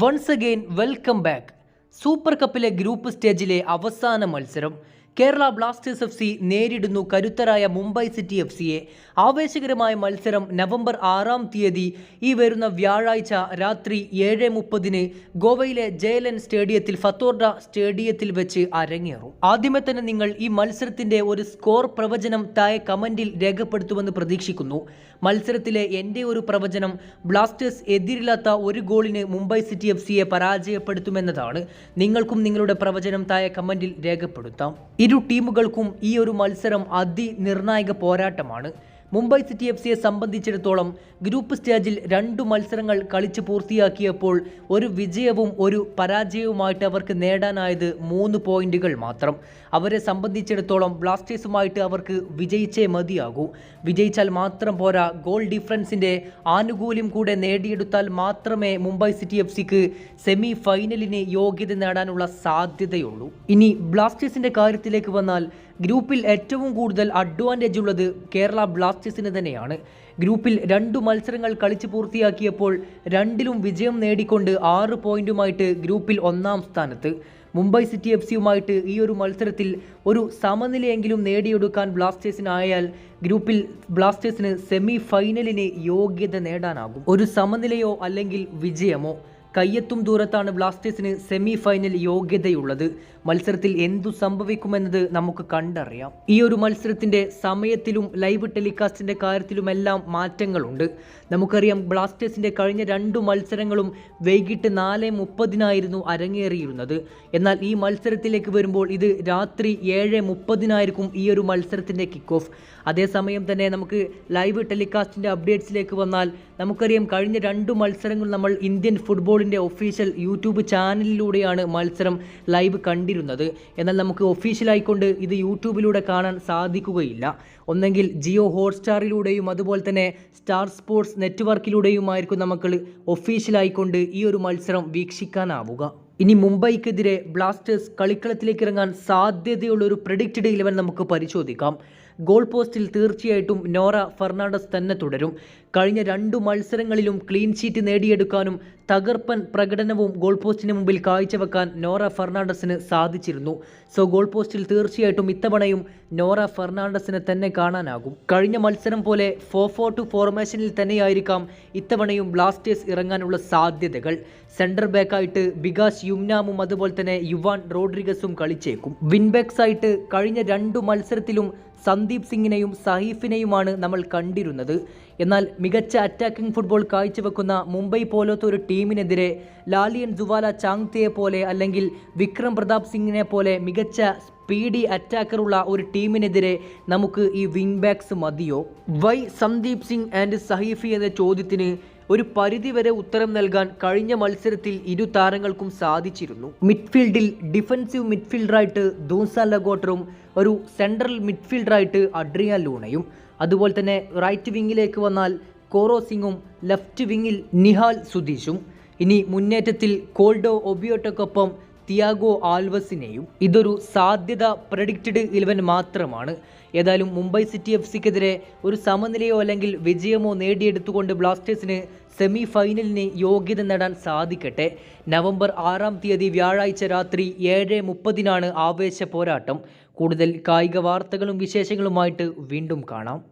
Once again welcome back super കപ്പിലെ group സ്റ്റേജിലെ അവസാന മത്സരം കേരള ബ്ലാസ്റ്റേഴ്സ് എഫ് സി നേരിടുന്നു കരുത്തരായ മുംബൈ സിറ്റി എഫ് സിയെ. ആവേശകരമായ മത്സരം നവംബർ ആറാം തീയതി ഈ വരുന്ന വ്യാഴാഴ്ച രാത്രി ഏഴ് മുപ്പതിന് ഗോവയിലെ ജയലൻ സ്റ്റേഡിയത്തിൽ ഫത്തോർഡ സ്റ്റേഡിയത്തിൽ വെച്ച് അരങ്ങേറും. ആദ്യമേ തന്നെ നിങ്ങൾ ഈ മത്സരത്തിന്റെ ഒരു സ്കോർ പ്രവചനം താഴെ കമന്റിൽ രേഖപ്പെടുത്തുമെന്ന് പ്രതീക്ഷിക്കുന്നു. മത്സരത്തിലെ എന്റെ ഒരു പ്രവചനം ബ്ലാസ്റ്റേഴ്സ് എതിരില്ലാത്ത ഒരു ഗോളിന് മുംബൈ സിറ്റി എഫ് സിയെ പരാജയപ്പെടുത്തുമെന്നതാണ്. നിങ്ങൾക്കും നിങ്ങളുടെ പ്രവചനം താഴെ കമന്റിൽ രേഖപ്പെടുത്താം. ഇരു ടീമുകൾക്കും ഈ ഒരു മത്സരം അതിനിർണായക പോരാട്ടമാണ്. മുംബൈ സിറ്റി എഫ് സിയെ സംബന്ധിച്ചിടത്തോളം ഗ്രൂപ്പ് സ്റ്റേജിൽ രണ്ടു മത്സരങ്ങൾ കളിച്ച് പൂർത്തിയാക്കിയപ്പോൾ ഒരു വിജയവും ഒരു പരാജയവുമായിട്ട് അവർക്ക് നേടാനായത് മൂന്ന് പോയിന്റുകൾ മാത്രം. അവരെ സംബന്ധിച്ചിടത്തോളം ബ്ലാസ്റ്റേഴ്സുമായിട്ട് അവർക്ക് വിജയിച്ചേ മതിയാകൂ. വിജയിച്ചാൽ മാത്രം പോരാ ഗോൾ ഡിഫറൻസിന്റെ ആനുകൂല്യം കൂടെ നേടിയെടുത്താൽ മാത്രമേ മുംബൈ സിറ്റി എഫ് സിക്ക് സെമി ഫൈനലിന് യോഗ്യത നേടാനുള്ള സാധ്യതയുള്ളൂ. ഇനി ബ്ലാസ്റ്റേഴ്സിന്റെ കാര്യത്തിലേക്ക് വന്നാൽ ഗ്രൂപ്പിൽ ഏറ്റവും കൂടുതൽ അഡ്വാന്റേജ് ഉള്ളത് കേരള ബ്ലാസ്റ്റേഴ്സിന് തന്നെയാണ്. ഗ്രൂപ്പിൽ രണ്ടു മത്സരങ്ങൾ കളിച്ച് പൂർത്തിയാക്കിയപ്പോൾ രണ്ടിലും വിജയം നേടിക്കൊണ്ട് ആറ് പോയിന്റുമായിട്ട് ഗ്രൂപ്പിൽ ഒന്നാം സ്ഥാനത്ത്. മുംബൈ സിറ്റി എഫ് സിയുമായിട്ട് ഈ ഒരു മത്സരത്തിൽ ഒരു സമനിലയെങ്കിലും നേടിയെടുക്കാൻ ബ്ലാസ്റ്റേഴ്സിനായാൽ ഗ്രൂപ്പിൽ ബ്ലാസ്റ്റേഴ്സിന് സെമി ഫൈനലിന് യോഗ്യത നേടാനാകും. ഒരു സമനിലയോ അല്ലെങ്കിൽ വിജയമോ കയ്യെത്തും ദൂരത്താണ് ബ്ലാസ്റ്റേഴ്സിന് സെമി ഫൈനൽ യോഗ്യതയുള്ളത്. മത്സരത്തിൽ എന്തു സംഭവിക്കുമെന്നത് നമുക്ക് കണ്ടറിയാം. ഈ ഒരു മത്സരത്തിന്റെ സമയത്തിലും ലൈവ് ടെലികാസ്റ്റിന്റെ കാര്യത്തിലുമെല്ലാം മാറ്റങ്ങളുണ്ട്. നമുക്കറിയാം ബ്ലാസ്റ്റേഴ്സിന്റെ കഴിഞ്ഞ രണ്ടു മത്സരങ്ങളും വൈകിട്ട് നാല് മുപ്പതിനായിരുന്നു അരങ്ങേറിയിരുന്നത്. എന്നാൽ ഈ മത്സരത്തിലേക്ക് വരുമ്പോൾ ഇത് രാത്രി ഏഴ് മുപ്പതിനായിരിക്കും ഈ ഒരു മത്സരത്തിന്റെ കിക്ക് ഓഫ് അതേസമയം തന്നെ നമുക്ക് ലൈവ് ടെലികാസ്റ്റിന്റെ അപ്ഡേറ്റ്സിലേക്ക് വന്നാൽ നമുക്കറിയാം കഴിഞ്ഞ രണ്ട് മത്സരങ്ങൾ നമ്മൾ ഇന്ത്യൻ ഫുട്ബോളിന്റെ ഒഫീഷ്യൽ യൂട്യൂബ് ചാനലിലൂടെയാണ് മത്സരം ലൈവ് കണ്ടിരുന്നത്. എന്നാൽ നമുക്ക് ഒഫീഷ്യലായിക്കൊണ്ട് ഇത് യൂട്യൂബിലൂടെ കാണാൻ സാധിക്കുകയില്ല. ഒന്നെങ്കിൽ ജിയോ ഹോട്ട്സ്റ്റാറിലൂടെയും അതുപോലെ തന്നെ സ്റ്റാർ സ്പോർട്സ് നെറ്റ്വർക്കിലൂടെയുമായിരിക്കും നമുക്ക് ഒഫീഷ്യലായിക്കൊണ്ട് ഈ ഒരു മത്സരം വീക്ഷിക്കാനാവുക. ഇനി മുംബൈക്കെതിരെ ബ്ലാസ്റ്റേഴ്സ് കളിക്കളത്തിലേക്ക് ഇറങ്ങാൻ സാധ്യതയുള്ള ഒരു പ്രഡിക്റ്റഡ് ഇലവൻ നമുക്ക് പരിശോധിക്കാം. ഗോൾ പോസ്റ്റിൽ തീർച്ചയായിട്ടും നോറ ഫെർണാണ്ടസ് തന്നെ തുടരും. കഴിഞ്ഞ രണ്ടു മത്സരങ്ങളിലും ക്ലീൻ ഷീറ്റ് നേടിയെടുക്കാനും തകർപ്പൻ പ്രകടനവും ഗോൾ പോസ്റ്റിന് മുമ്പിൽ കാഴ്ചവെക്കാൻ നോറ ഫെർണാണ്ടസിന് സാധിച്ചിരുന്നു. സോ ഗോൾ പോസ്റ്റിൽ തീർച്ചയായിട്ടും ഇത്തവണയും നോറ ഫെർണാണ്ടസിനെ തന്നെ കാണാനാകും. കഴിഞ്ഞ മത്സരം പോലെ ഫോർ ഫോർ ടു ഫോർമേഷനിൽ തന്നെയായിരിക്കാം ഇത്തവണയും ബ്ലാസ്റ്റേഴ്സ് ഇറങ്ങാനുള്ള സാധ്യതകൾ. സെന്റർ ബാക്കായിട്ട് ബികാസ് യുംനാമും അതുപോലെ തന്നെ യുവാൻ റോഡ്രിഗസും കളിച്ചേക്കും. വിൻബാക്സ് ആയിട്ട് കഴിഞ്ഞ രണ്ടു മത്സരത്തിലും സന്ദീപ് സിംഗിനെയും സഹീഫിനെയുമാണ് നമ്മൾ കണ്ടിരുന്നത്. എന്നാൽ മികച്ച അറ്റാക്കിംഗ് ഫുട്ബോൾ കാഴ്ചവെക്കുന്ന മുംബൈ പോലത്തെ ഒരു ടീമിനെതിരെ ലാലിയൻ ജുവാല ചാങ്തയെ പോലെ അല്ലെങ്കിൽ വിക്രം പ്രതാപ് സിംഗിനെ പോലെ മികച്ച സ്പീഡി അറ്റാക്കറുള്ള ഒരു ടീമിനെതിരെ നമുക്ക് ഈ വിങ് ബാക്സ് മതിയോ? വൈ സന്ദീപ് സിംഗ് ആൻഡ് സഹീഫി എന്ന ചോദ്യത്തിന് ഒരു പരിധിവരെ ഉത്തരം നൽകാൻ കഴിഞ്ഞ മത്സരത്തിൽ ഇരു താരങ്ങൾക്കും സാധിച്ചിരുന്നു. മിഡ്ഫീൽഡിൽ ഡിഫൻസീവ് മിഡ്ഫീൽഡറായിട്ട് ദൂസ ലഗോട്ടറും ഒരു സെൻട്രൽ മിഡ്ഫീൽഡറായിട്ട് അഡ്രിയ ലൂണയും. അതുപോലെ തന്നെ റൈറ്റ് വിങ്ങിലേക്ക് വന്നാൽ കോറോ സിംഗും ലെഫ്റ്റ് വിങ്ങിൽ നിഹാൽ സുധീഷും. ഇനി മുന്നേറ്റത്തിൽ കോൾഡോ ഒബിയോട്ടൊക്കൊപ്പം തിയാഗോ ആൽവസിനെയും ഇതൊരു സാധ്യത പ്രഡിക്റ്റഡ് ഇലവൻ മാത്രമാണ്. ഏതായാലും മുംബൈ സിറ്റി എഫ് സിക്കെതിരെ ഒരു സമനിലയോ അല്ലെങ്കിൽ വിജയമോ നേടിയെടുത്തുകൊണ്ട് ബ്ലാസ്റ്റേഴ്സിന് സെമി ഫൈനലിന് യോഗ്യത നേടാൻ സാധിക്കട്ടെ. നവംബർ ആറാം തീയതി വ്യാഴാഴ്ച രാത്രി ഏഴ് മുപ്പതിനാണ് ആവേശ പോരാട്ടം. കൂടുതൽ കായിക വാർത്തകളും വിശേഷങ്ങളുമായിട്ട് വീണ്ടും കാണാം.